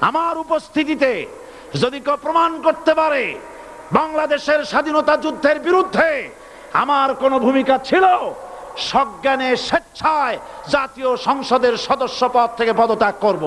আমার উপস্থিতিতে যদি কেউ প্রমাণ করতে পারে বাংলাদেশের স্বাধীনতা যুদ্ধের বিরুদ্ধে আমার কোনো ভূমিকা ছিল, সজ্ঞানে স্বেচ্ছায় জাতীয় সংসদের সদস্য পদ থেকে পদত্যাগ করব।